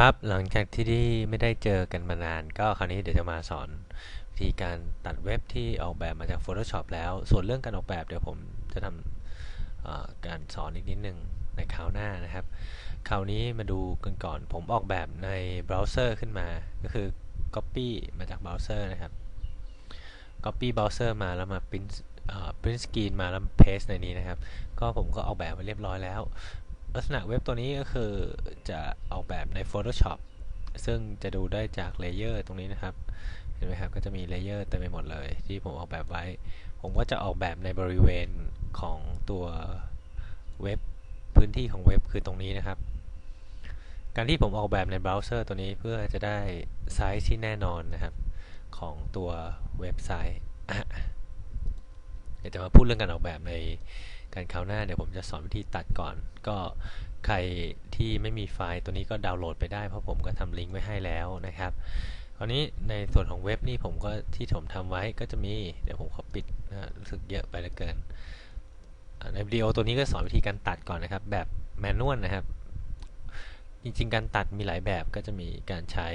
ครับหลังจากที่ที่ไม่ได้เจอกันมานาน ก็คราวนี้เดี๋ยวจะมาสอนวิธีการตัดเว็บที่ออกแบบมาจาก Photoshop แล้ว ส่วนเรื่องการออกแบบเดี๋ยวผมจะทำการสอนอีกนิดนึงในคราวหน้านะครับ คราวนี้มาดูกันก่อนผมออกแบบในเบราว์เซอร์ขึ้นมา ก็คือ Copy มาจากเบราว์เซอร์นะครับ Copy Browser มาแล้วมา print เอ่อ print screen มาแล้ว paste ในนี้นะครับ ก็ผมก็ออกแบบไว้เรียบร้อยแล้ว ลักษณะเว็บตัวนี้ก็คือจะออกแบบใน Photoshop ซึ่งจะดูได้จากเลเยอร์ตรงนี้นะครับ เห็นไหมครับ ก็จะมีเลเยอร์เต็มไปหมดเลย ที่ผมออกแบบไว้ ผมก็จะออกแบบในบริเวณของตัวเว็บพื้นที่ของเว็บคือตรงนี้นะครับ การที่ผมออกแบบในเบราว์เซอร์ตัวนี้เพื่อจะได้ไซส์ที่แน่นอนนะครับ ของตัวเว็บไซต์ ดี๋ยวจะมาพูดเรื่องการออกแบบในการคราวหน้าเดี๋ยวผมจะสอนวิธีตัดก่อน ก็ใครที่ไม่มีไฟล์ตัวนี้ก็ดาวน์โหลดไปได้เพราะผมก็ทำลิงก์ไว้ให้แล้วนะครับคราวนี้ในส่วนของเว็บนี่ผมก็ที่ผมทำไว้ก็จะมีเดี๋ยวผมขอปิดนะรู้สึกเยอะไปเหลือเกินในวิดีโอตัวนี้ก็สอนวิธีการตัดก่อนนะครับ แบบแมนนวลนะครับจริงๆ การตัดมีหลายแบบก็จะมีการใช้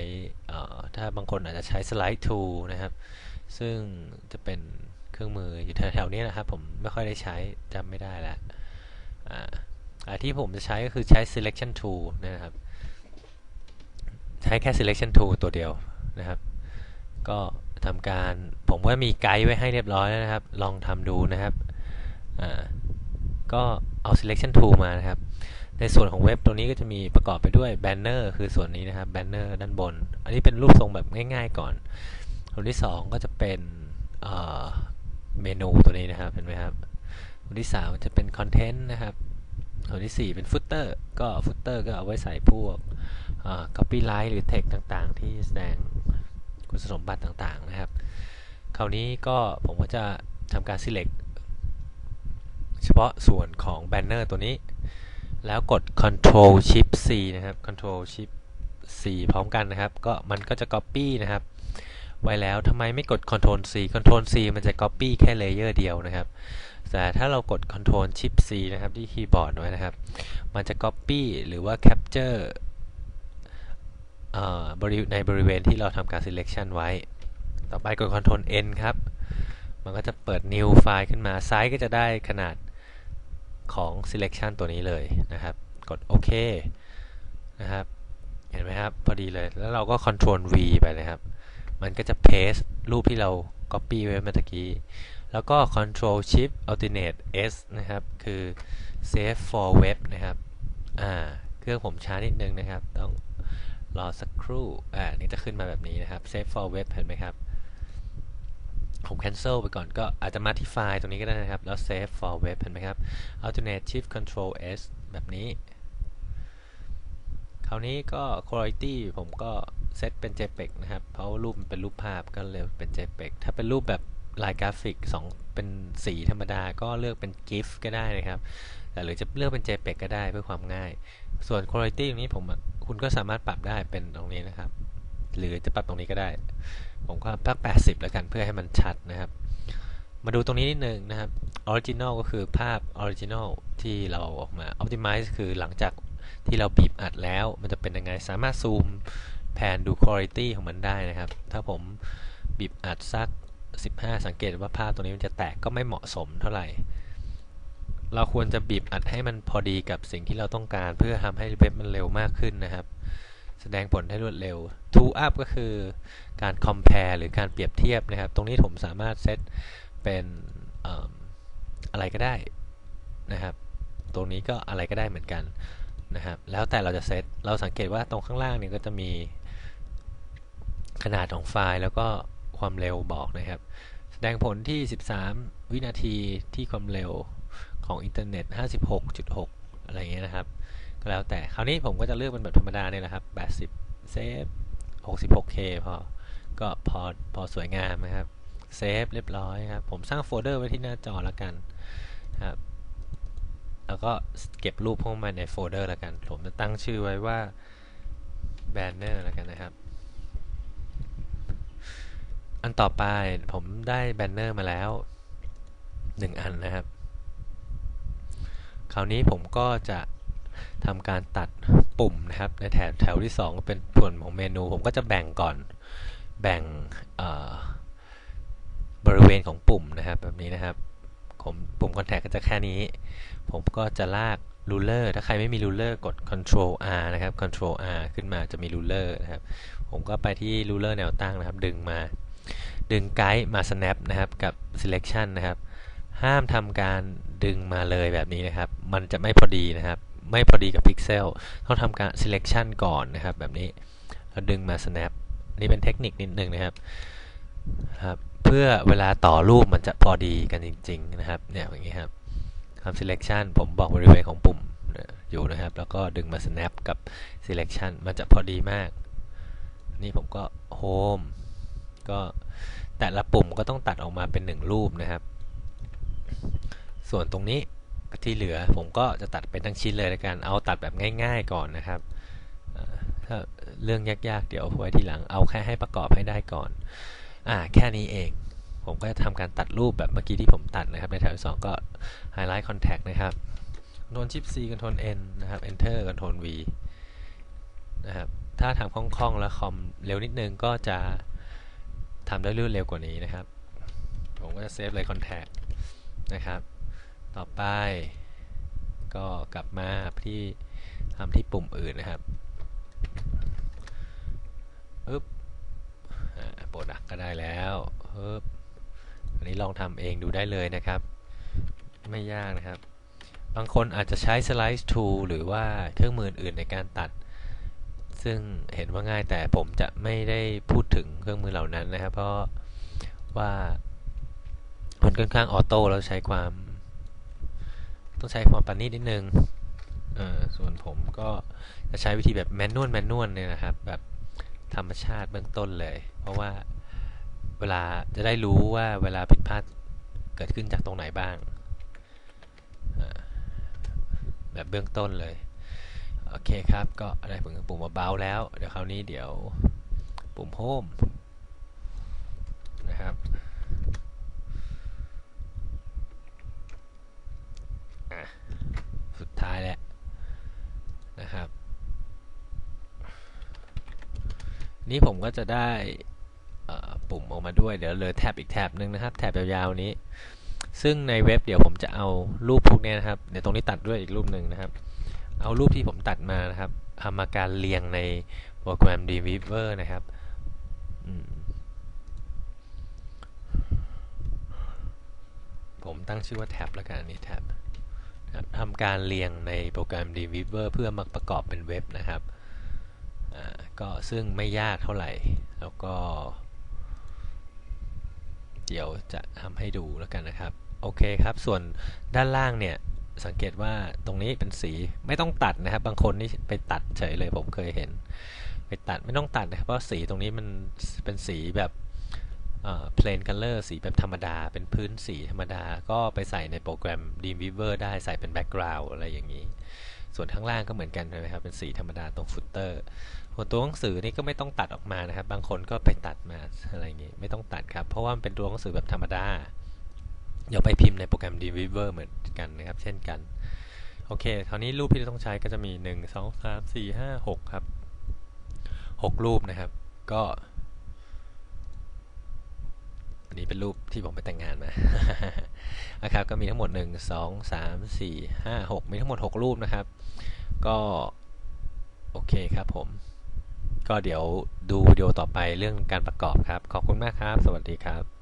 ถ้าบางคนอาจจะใช้สไลด์ tool นะครับ ซึ่งจะเป็น เครื่องมืออยู่แถวๆนี้นะครับ ผมไม่ค่อยได้ใช้จำไม่ได้แล้วอ่าอ่าที่ผมจะใช้ก็คือใช้ selection tool นะครับ ใช้แค่ selection tool ตัวเดียวนะครับ ก็ทำการผมก็มีไกด์ไว้ให้เรียบร้อยแล้วนะครับ ลองทำดูนะครับอ่าก็เอา selection tool มานะครับ ในส่วนของเว็บตรงนี้ก็จะมีประกอบไปด้วยแบนเนอร์คือส่วนนี้นะครับแบนเนอร์ด้านบน อันนี้เป็นรูปทรงแบบง่าย ๆ ก่อนส่วนที่ 2 ก็จะเป็น เมนูตัวนี้นะครับเห็นไหมครับส่วที่3จะเป็นคอนเทนต์นะครับส่วที่ 4 เป็นฟุตเตอร์ก็ฟุตเตอร์ก็เอาไว้ใส่พวกเอ่อ copyright หรือ text ต่างๆ ที่แสดงคุณสมบัติต่างๆนะครับ คราวนี้ก็ผมก็จะทำการ select เฉพาะส่วนของแบนเนอร์ตัวนี้ แล้วกด Control Shift C นะครับ Control Shift C พร้อมกันนะครับ ก็มันก็จะ Copy นะครับ ไว้แล้วทำไมไม่กด ctrl C ctrl C มันจะ Copy แค่เลเยอร์เดียวนะครับ แต่ถ้าเรากด ctrl Shift C นะครับที่คีย์บอร์ดไว้นะครับ มันจะ Copy หรือว่า Capture เอ่อบริในบริเวณที่เราทำการ selection ไว้ ต่อไปกด ctrl N ครับ มันก็จะเปิด new ไฟล์ขึ้นมา ไซส์ก็จะได้ขนาดของ selection ตัวนี้เลยนะครับ กดโอเคนะครับ เห็นไหมครับ พอดีเลย แล้วเราก็ ctrl V ไปนะครับ มันก็จะ paste รูปที่เรา copy ไว้เมื่อกี้ แล้วก็ control shift alternate S นะครับ คือ save for web นะครับ อ่า เครื่องผมช้านิดนึงนะครับ ต้องรอสักครู่ อ่า นี่จะขึ้นมาแบบนี้นะครับ save for web เห็นไหมครับ ผม cancel ไปก่อนก็อาจจะมาที่ไฟล์ตรงนี้ก็ได้นะครับ แล้ว save for web เห็นไหมครับ alternate shift control s แบบนี้ คราวนี้ก็ quality ผมก็ เซตเป็น jpeg นะครับ เพราะรูปมันเป็นรูปภาพก็เลยเป็น jpeg ถ้าเป็นรูปแบบลายกราฟิก2เป็นสีธรรมดาก็เลือกเป็น gif ก็ได้นะครับแต่หรือจะเลือกเป็น jpeg ก็ได้เพื่อความง่าย ส่วน quality ตรงนี้ผมคุณก็สามารถปรับได้เป็นตรงนี้นะครับ หรือจะปรับตรงนี้ก็ได้ ผมก็พัก 80 แล้วกันเพื่อให้มันชัดนะครับ มาดูตรงนี้นิดนึงนะครับ original ก็คือภาพ original ที่เราออกมา optimize คือหลังจากที่เราบีบอัดแล้ว มันจะเป็นยังไงสามารถซูม แผนดู quality ของมันได้นะครับ ถ้าผมบีบอัดสัก 15 สังเกตว่าภาพตรงนี้มันจะแตกก็ไม่เหมาะสมเท่าไหร่ เราควรจะบีบอัดให้มันพอดีกับสิ่งที่เราต้องการเพื่อทำให้เว็บมันเร็วมากขึ้นนะครับ แสดงผลให้รวดเร็ว to up ก็คือการ compare หรือการเปรียบเทียบนะครับ ตรงนี้ผมสามารถเซตเป็นออะไรก็ได้นะครับ ตรงนี้ก็อะไรก็ได้เหมือนกันนะครับ แล้วแต่เราจะเซต เราสังเกตว่าตรงข้างล่างเนี่ยก็จะมี ขนาดของไฟล์แล้วก็ความเร็วบอกนะครับ แสดงผลที่ 13 วินาทีที่ความเร็วของอินเทอร์เน็ต 56.6 อะไรเงี้ยนะครับ ก็แล้วแต่คราวนี้ผมก็จะเลือกเป็นแบบธรรมดาเนี่ยแหละครับ 80 เซฟ 66K พอ ก็พอพอสวยงามนะครับ เซฟเรียบร้อยครับ ผมสร้างโฟลเดอร์ไว้ที่หน้าจอแล้วกันครับ แล้วก็เก็บรูปพวกมันในโฟลเดอร์แล้วกัน ผมจะตั้งชื่อไว้ว่า banner แล้วกันนะครับ อันต่อไปผมได้แบนเนอร์มาแล้วหนึ่งอันนะครับ คราวนี้ผมก็จะทำการตัดปุ่มนะครับ ในแถวแถวที่2ก็เป็นส่วนของเมนู ผมก็จะแบ่งก่อนแบ่งบริเวณของปุ่มนะครับ แบบนี้นะครับผมปุ่ม contact ก็จะแค่นี้ ผมก็จะลากรูเลอร์ถ้าใครไม่มีรูเลอร์กด control R นะครับ control R ขึ้นมาจะมีรูเลอร์นะครับ ผมก็ไปที่รูเลอร์แนวตั้งนะครับ ดึงมา ดึงไกด์มา snap นะครับกับ selection นะครับ ห้ามทำการดึงมาเลยแบบนี้นะครับ มันจะไม่พอดีนะครับ ไม่พอดีกับพิกเซลต้องทำการ selection ก่อนนะครับ แบบนี้แล้วดึงมา snap นี่เป็นเทคนิคนิดนึงนะครับครับ เพื่อเวลาต่อรูปมันจะพอดีกันจริง ๆ นะครับ เนี่ยอย่างนี้ครับทำ selection ผมบอกบริเวณของปุ่มอยู่นะครับ แล้วก็ดึงมา snap กับ selection มันจะพอดีมาก นี่ผมก็ home ก็แต่ละปุ่มก็ต้องตัดออกมาเป็นหนึ่งรูปนะครับ ส่วนตรงนี้ที่เหลือผมก็จะตัดเป็นทั้งชิ้นเลยในการเอาตัดแบบง่าย ๆ ก่อนนะครับถ้าเรื่องยากๆ เดี๋ยวไว้ทีหลังเอาแค่ให้ประกอบให้ได้ก่อนอ่าแค่นี้เอง ผมก็จะทำการตัดรูปแบบเมื่อกี้ที่ผมตัดนะครับ ในแถวที่สองก็ highlight contact นะครับ Ctrl Shift C Ctrl N นะครับ Enter Ctrl V นะครับ ถ้าทำคล่องๆ แล้วคอมเร็วนิดนึงก็จะ ทำได้รวดเร็วกว่านี้นะครับ ผมก็จะเซฟเลย contact นะครับ ต่อไป ก็กลับมาที่ทำที่ปุ่มอื่นนะครับปึ๊บโปรดักก็ได้แล้วปึ๊บอันนี้ลองทำเองดูได้เลยนะครับ ไม่ยากนะครับ บางคนอาจจะใช้ Slice Tool หรือว่าเครื่องมืออื่นในการตัด ซึ่งเห็นว่าง่ายแต่ผมจะไม่ได้พูดถึงเครื่องมือเหล่านั้นนะครับ เพราะว่ามันค่อนข้างออโต้แล้วใช้ความ ต้องใช้ความปานนีตนิดนึงส่วนผมก็จะใช้วิธีแบบแมนนวลแมนนวลเนี่ยนะครับ แบบธรรมชาติเบื้องต้นเลย เพราะว่าเวลาจะได้รู้ว่าเวลาผิดพลาดเกิดขึ้นจากตรงไหนบ้าง แบบเบื้องต้นเลย โอเคครับ ก็ได้ผลปุ่มเบาแล้ว เดี๋ยวคราวนี้เดี๋ยวปุ่มโฮมนะครับสุดท้ายแล้วนะครับ นี่ผมก็จะได้ปุ่มออกมาด้วย เดี๋ยวเลยแท็บอีกแท็บหนึ่งนะครับ แท็บยาวๆนี้ ซึ่งในเว็บเดี๋ยวผมจะเอารูปพวกนี้นะครับ เดี๋ยวตรงนี้ตัดด้วยอีกรูปหนึ่งนะครับ เอารูปที่ผมตัดมานะครับทำมาการเรียงในโปรแกรม Dreamweaver นะครับผมตั้งชื่อว่าแท็บแล้วกันนี่แท็บทำการเรียงในโปรแกรม Dreamweaver เพื่อมาประกอบเป็นเว็บนะครับก็ซึ่งไม่ยากเท่าไหร่ แล้วก็ เดี๋ยวจะทำให้ดูแล้วกันนะครับ โอเคครับ ส่วนด้านล่างเนี่ย สังเกตว่าตรงนี้เป็นสีไม่ต้องตัดนะครับ บางคนนี่ไปตัดเฉยเลยผมเคยเห็น ไปตัดไม่ต้องตัดนะครับเพราะสีตรงนี้มันเป็นสีแบบ plain color สีแบบธรรมดา เป็นพื้นสีธรรมดา ก็ไปใส่ในโปรแกรม Dreamweaver ได้ใส่เป็น background อะไรอย่างนี้ ส่วนข้างล่างก็เหมือนกันนะครับ เป็นสีธรรมดาตรงฟุตเตอร์ส่วตัวหนังสือนี่ก็ไม่ต้องตัดออกมานะครับ บางคนก็ไปตัดมาอะไรอย่างนี้ ไม่ต้องตัดครับ เพราะว่ามันเป็นตัวหนังสือแบบธรรมดา เดี๋ยวไปพิมพ์ในโปรแกรม Deliver เหมือนกันนะครับ เช่นกัน โอเคคราวนี้รูปที่เราต้องใช้ก็จะมี 1 2 3 4 5 6 ครับ 6 รูปนะครับ ก็ อันนี้เป็นรูปที่ผมไปแต่งงานมานะครับ ก็มีทั้งหมด 1 2 3 4 5 6 มีทั้งหมด 6 รูปนะครับ ก็ โอเคครับผม ก็เดี๋ยวดูวิดีโอต่อไปเรื่องการประกอบครับ ขอบคุณมากครับ สวัสดีครับ